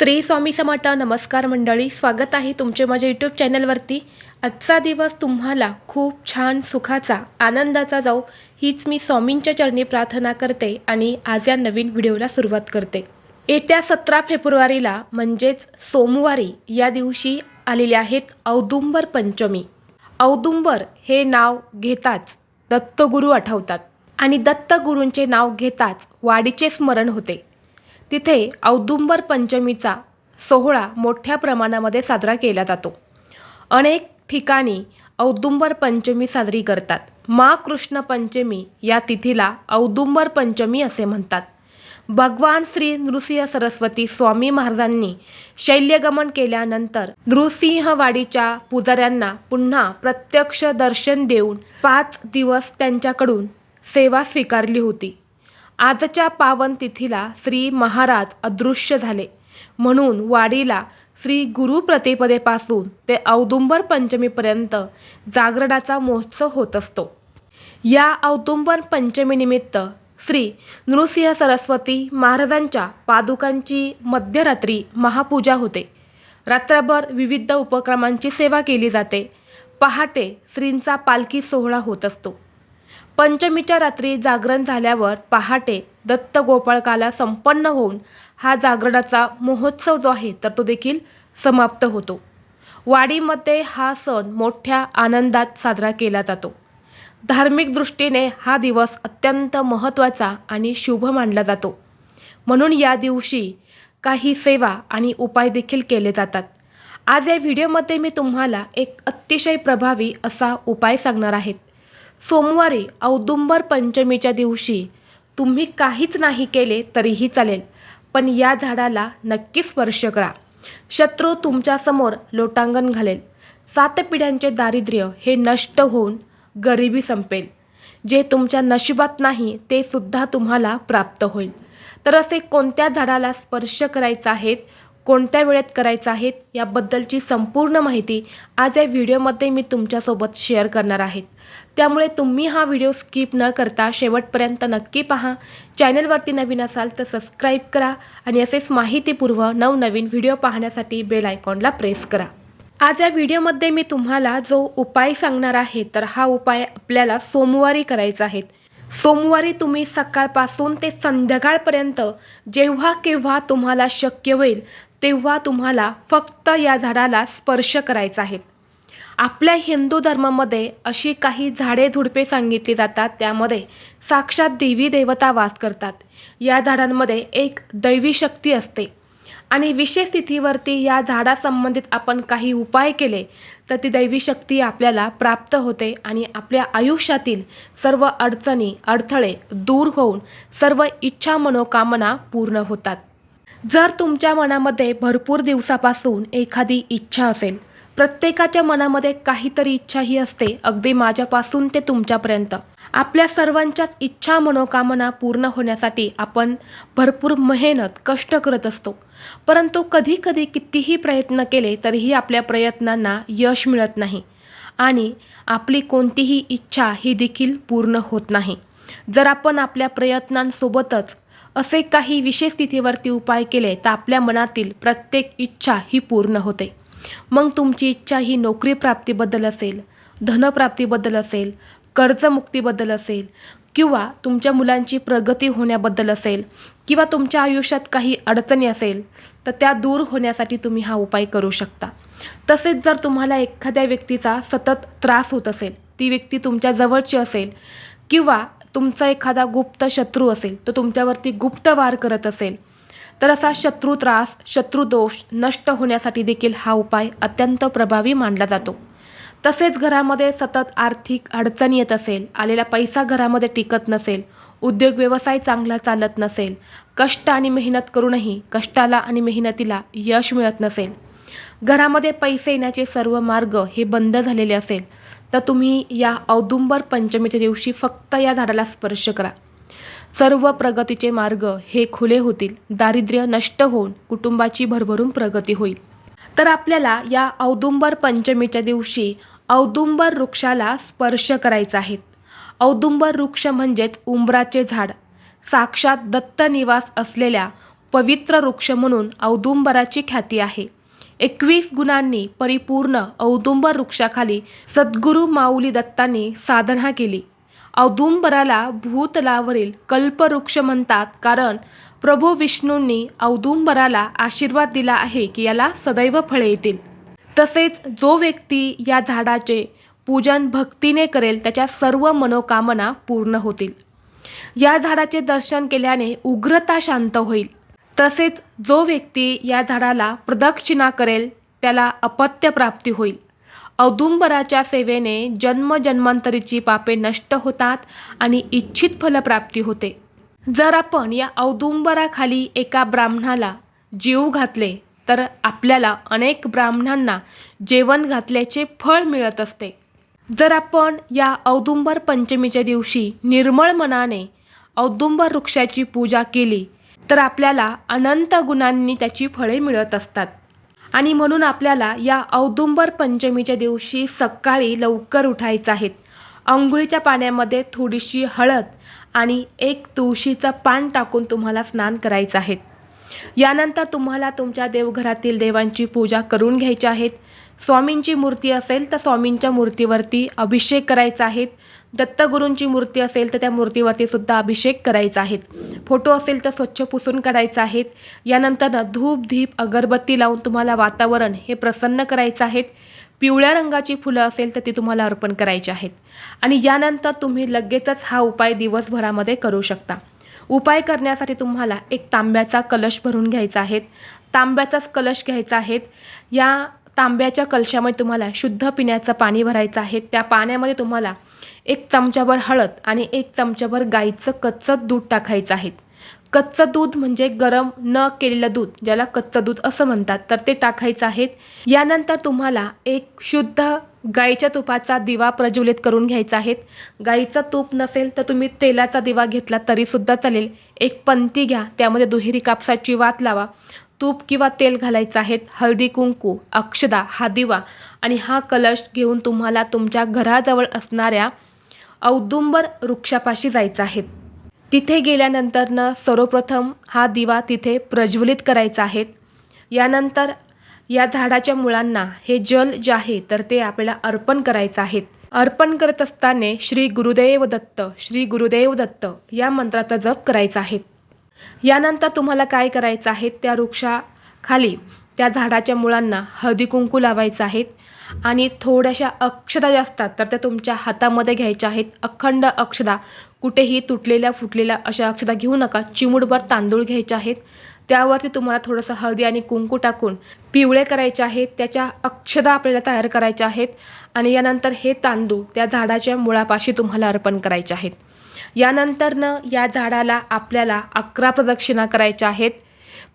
श्री स्वामी समर्थ नमस्कार मंडळी स्वागत आहे तुमचे माझ्या यूट्यूब चॅनलवरती. आजचा दिवस तुम्हाला खूप छान सुखाचा आनंदाचा जाऊ हीच मी स्वामींच्या चरणी प्रार्थना करते आणि आज या नवीन व्हिडिओला सुरुवात करते. येत्या सतरा फेब्रुवारीला म्हणजेच सोमवारी या दिवशी आलेले आहेत औदुंबर पंचमी. औदुंबर हे नाव घेताच दत्तगुरू आठवतात आणि दत्तगुरूंचे नाव घेताच वाडीचे स्मरण होते. तिथे औदुंबर पंचमीचा सोहळा मोठ्या प्रमाणामध्ये साजरा केला जातो. अनेक ठिकाणी औदुंबर पंचमी साजरी करतात. मा कृष्ण पंचमी या तिथीला औदुंबर पंचमी असे म्हणतात. भगवान श्री नृसिंह सरस्वती स्वामी महाराजांनी शैल्यगमन केल्यानंतर नृसिंहवाडीच्या पुजाऱ्यांना पुन्हा प्रत्यक्ष दर्शन देऊन पाच दिवस त्यांच्याकडून सेवा स्वीकारली होती. आजच्या पावन तिथीला श्री महाराज अदृश्य झाले. म्हणून वाडीला श्री गुरु प्रतिपदेपासून ते औदुंबर पंचमीपर्यंत जागरणाचा महोत्सव होत असतो. या औदुंबर पंचमीनिमित्त श्री नृसिंह सरस्वती महाराजांच्या पादुकांची मध्यरात्री महापूजा होते. रात्रभर विविध उपक्रमांची सेवा केली जाते. पहाटे श्रींचा पालखी सोहळा होत असतो. पंचमीच्या रात्री जागरण झाल्यावर पहाटे दत्त गोपाळकाला संपन्न होऊन हा जागरणाचा महोत्सव जो आहे तर तो देखील समाप्त होतो. वाडीमध्ये हा सण मोठ्या आनंदात साजरा केला जातो. धार्मिक दृष्टीने हा दिवस अत्यंत महत्त्वाचा आणि शुभ मानला जातो. म्हणून या दिवशी काही सेवा आणि उपाय देखील केले जातात. आज या व्हिडिओमध्ये मी तुम्हाला एक अतिशय प्रभावी असा उपाय सांगणार आहेत सोमवारी औदुंबर पंचमीच्या दिवशी तुम्ही काहीच नाही केले तरीही चालेल पण या झाडाला नक्की स्पर्श करा. शत्रू तुमच्यासमोर लोटांगण घालेल. सात पिढ्यांचे दारिद्र्य हे नष्ट होऊन गरिबी संपेल. जे तुमच्या नशिबात नाही ते सुद्धा तुम्हाला प्राप्त होईल. तर असे कोणत्या झाडाला स्पर्श करायचा आहेत कोणत्या वेळेत करायचं आहेत याबद्दलची संपूर्ण माहिती आज या व्हिडिओमध्ये मी तुमच्यासोबत शेअर करणार आहेत त्यामुळे तुम्ही हा व्हिडिओ स्किप न करता शेवटपर्यंत नक्की पहा. चॅनलवरती नवीन असाल तर सबस्क्राईब करा आणि असेच माहितीपूर्व नवनवीन व्हिडिओ पाहण्यासाठी बेल आयकॉनला प्रेस करा. आज या व्हिडिओमध्ये मी तुम्हाला जो उपाय सांगणार आहे तर हा उपाय आपल्याला सोमवारी करायचा आहे. सोमवारी तुम्ही सकाळपासून ते संध्याकाळपर्यंत जेव्हा केव्हा तुम्हाला शक्य होईल तेव्हा तुम्हाला फक्त या झाडाला स्पर्श करायचा आहे. आपल्या हिंदू धर्मामध्ये अशी काही झाडे झुडपे सांगितली जातात त्यामध्ये साक्षात देवी देवता वास करतात. या झाडांमध्ये एक दैवी शक्ती असते. आणि विशेष स्थितीवरती या झाडासंबंधित आपण काही उपाय केले तर ती दैवी शक्ती आपल्याला प्राप्त होते आणि आपल्या आयुष्यातील सर्व अडचणी अडथळे दूर होऊन सर्व इच्छा मनोकामना पूर्ण होतात. जर तुमच्या मनामध्ये भरपूर दिवसापासून एखादी इच्छा असेल प्रत्येकाच्या मनामध्ये काहीतरी इच्छा ही असते अगदी माझ्यापासून ते तुमच्यापर्यंत. आपल्या सर्वांच्याच इच्छा मनोकामना पूर्ण होण्यासाठी आपण भरपूर मेहनत कष्ट करत असतो. परंतु कधी कधी कितीही प्रयत्न केले तरीही आपल्या प्रयत्नांना यश मिळत नाही. आणि आपली कोणतीही इच्छा ही देखील पूर्ण होत नाही. जर आपण आपल्या प्रयत्नांसोबतच असे काही विशेष स्थितीवरती उपाय केले तर आपल्या मनातील प्रत्येक इच्छा ही पूर्ण होते. मग तुमची इच्छा ही नोकरी प्राप्तीबद्दल असेल धनप्राप्तीबद्दल असेल कर्जमुक्तीबद्दल असेल किंवा तुमच्या मुलांची प्रगती होण्याबद्दल असेल किंवा तुमच्या आयुष्यात काही अडचणी असेल तर त्या दूर होण्यासाठी तुम्ही हा उपाय करू शकता. तसेच जर तुम्हाला एखाद्या व्यक्तीचा सतत त्रास होत असेल ती व्यक्ती तुमच्या जवळची असेल किंवा तुमचा एखादा गुप्त शत्रू असेल तो तुमच्यावरती गुप्त वार करत असेल तर असा शत्रू त्रास शत्रुदोष नष्ट होण्यासाठी देखील हा उपाय अत्यंत प्रभावी मानला जातो. तसेच घरामध्ये सतत आर्थिक अडचणी येत असेल आलेला पैसा घरामध्ये टिकत नसेल उद्योग व्यवसाय चांगला चालत नसेल कष्ट आणि मेहनत करूनही कष्टाला आणि मेहनतीला यश मिळत नसेल. घरामध्ये पैसे येण्याचे सर्व मार्ग हे बंद झालेले असेल तर तुम्ही या औदुंबर पंचमीच्या दिवशी फक्त या झाडाला स्पर्श करा. सर्व प्रगतीचे मार्ग हे खुले होतील. दारिद्र्य नष्ट होऊन कुटुंबाची भरभरून प्रगती होईल. तर आपल्याला या औदुंबर पंचमीच्या दिवशी औदुंबर वृक्षाला स्पर्श करायचा आहे. औदुंबर वृक्ष म्हणजेच उंबराचे झाड. साक्षात दत्तनिवास असलेल्या पवित्र वृक्ष म्हणून औदुंबराची ख्याती आहे. एकवीस गुणांनी परिपूर्ण औदुंबर वृक्षाखाली सद्गुरू माऊली दत्तांनी साधना केली. औदुंबराला भूतलावरील कल्पवृक्ष म्हणतात कारण प्रभू विष्णूंनी औदुंबराला आशीर्वाद दिला आहे की याला सदैव फळे येतील. तसेच जो व्यक्ती या झाडाचे पूजन भक्तीने करेल त्याच्या सर्व मनोकामना पूर्ण होतील. या झाडाचे दर्शन केल्याने उग्रता शांत होईल. तसेच जो व्यक्ती या झाडाला प्रदक्षिणा करेल त्याला अपत्य प्राप्ती होईल. औदुंबराच्या सेवेने जन्मजन्मांतरीची पापे नष्ट होतात आणि इच्छित फलप्राप्ती होते. जर आपण या औदुंबराखाली एका ब्राह्मणाला जीव घातले तर आपल्याला अनेक ब्राह्मणांना जेवण घातल्याचे फळ मिळत असते. जर आपण या औदुंबर पंचमीच्या दिवशी निर्मळ मनाने औदुंबर वृक्षाची पूजा केली तर आपल्याला अनंत गुणांनी त्याची फळे मिळत असतात. आणि म्हणून आपल्याला या औदुंबर पंचमीच्या दिवशी सकाळी लवकर उठायचं आहे. अंघोळीच्या पाण्यामध्ये थोडीशी हळद आणि एक तुळशीचं पान टाकून तुम्हाला स्नान करायचं आहे. यानंतर तुम्हाला तुमच्या देवघरातील देवांची पूजा करून घ्यायची आहेत स्वामींची मूर्ती असेल तर स्वामींच्या मूर्तीवरती अभिषेक करायचा आहे. दत्तगुरूंची मूर्ती असेल तर त्या मूर्तीवरती सुद्धा अभिषेक करायचा आहे फोटो असेल तर स्वच्छ पुसून काढायचा आहेत. यानंतर धूप धीप अगरबत्ती लावून तुम्हाला वातावरण हे प्रसन्न करायचं आहे पिवळ्या रंगाची फुलं असेल तर ती तुम्हाला अर्पण करायची आहेत. आणि यानंतर तुम्ही लगेचच हा उपाय दिवसभरामध्ये करू शकता. उपाय करण्यासाठी तुम्हाला एक तांब्याचा कलश भरून घ्यायचा आहे तांब्याचाच कलश घ्यायचा आहे या तांब्याच्या कलशामध्ये तुम्हाला शुद्ध पिण्याचं पाणी भरायचं आहे. त्या पाण्यामध्ये तुम्हाला एक चमचाभर हळद आणि एक चमचाभर गाईचं कच्चं दूध टाकायचं आहे. कच्चं दूध म्हणजे गरम न केलेलं दूध ज्याला कच्चं दूध असं म्हणतात तर ते टाकायचं आहे. यानंतर तुम्हाला एक शुद्ध गाईच्या तुपाचा दिवा प्रज्वलित करून घ्यायचा आहे. गाईचं तूप नसेल तर तुम्ही तेलाचा दिवा घेतला तरीसुद्धा चालेल. एक पंती घ्या त्यामध्ये दुहेरी कापसाची वात लावा. तूप किंवा तेल घालायचं आहेत हळदी कुंकू अक्षदा हा दिवा. आणि हा कलश घेऊन तुम्हाला तुमच्या घराजवळ असणाऱ्या औदुंबर वृक्षापाशी जायचं आहे. तिथे गेल्यानंतरनं सर्वप्रथम हा दिवा तिथे प्रज्वलित करायचा आहे. यानंतर या झाडाच्या मुळांना हे जल जे आहे तर ते आपल्याला अर्पण करायचं आहे. अर्पण करत असताना श्री गुरुदेव दत्त श्री गुरुदेव दत्त या मंत्राचा जप करायचा आहे. यानंतर तुम्हाला काय करायचं आहे? त्या वृक्षाखाली त्या झाडाच्या मुळांना हळदी कुंकू लावायचं आहेत आणि थोड्याशा अक्षदा ज्या असतात तर त्या तुमच्या हातामध्ये घ्यायच्या आहेत. अखंड अक्षदा. कुठेही तुटलेल्या फुटलेल्या अशा अक्षदा घेऊ नका. चिमुडभर तांदूळ घ्यायचे आहेत. त्यावरती तुम्हाला थोडंसं हळदी आणि कुंकू टाकून पिवळे करायचे आहेत. त्याच्या अक्षदा आपल्याला तयार करायच्या आहेत. आणि यानंतर हे तांदूळ त्या झाडाच्या मुळापाशी तुम्हाला अर्पण करायचे आहेत. यानंतरनं या झाडाला आपल्याला अकरा प्रदक्षिणा करायच्या आहेत.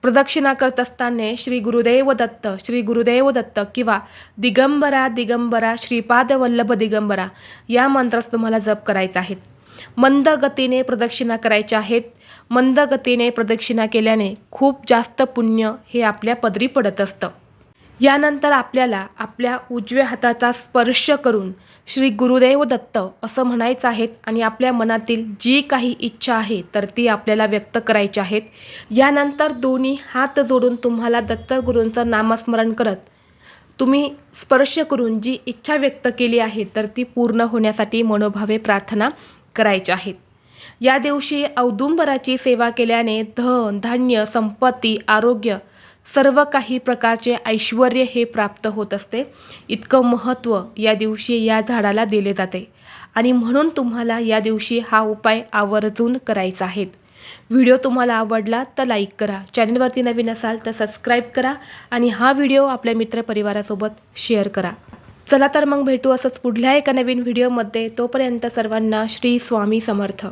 प्रदक्षिणा करत असताना श्री गुरुदेव दत्त श्री गुरुदेव दत्त किंवा दिगंबरा दिगंबरा श्रीपाद वल्लभ दिगंबरा या मंत्रास तुम्हाला जप करायचा आहे. मंद गतीने प्रदक्षिणा करायच्या आहेत. मंद गतीने प्रदक्षिणा केल्याने खूप जास्त पुण्य हे आपल्या पदरी पडत असतं. यानंतर आपल्याला आपल्या उजव्या हाताचा स्पर्श करून श्री गुरुदेव दत्त असं म्हणायचं आहेत आणि आपल्या मनातील जी काही इच्छा आहे तर ती आपल्याला व्यक्त करायची आहेत. यानंतर दोन्ही हात जोडून तुम्हाला दत्तगुरूंचं नामस्मरण करत तुम्ही स्पर्श करून जी इच्छा व्यक्त केली आहे तर ती पूर्ण होण्यासाठी मनोभावे प्रार्थना करायच्या आहेत. या दिवशी औदुंबराची सेवा केल्याने धन धान्य संपत्ती आरोग्य सर्व काही प्रकारचे ऐश्वर हे प्राप्त होत असते. इतकं महत्त्व या दिवशी या झाडाला दिले जाते. आणि म्हणून तुम्हाला या दिवशी हा उपाय आवर्जून करायचा आहे. व्हिडिओ तुम्हाला आवडला तर लाईक करा चॅनलवरती नवीन असाल तर सबस्क्राईब करा आणि हा व्हिडिओ आपल्या मित्रपरिवारासोबत शेअर करा. चला तर मग भेटू असंच पुढल्या एका नवीन व्हिडिओमध्ये. तोपर्यंत सर्वांना श्री स्वामी समर्थ.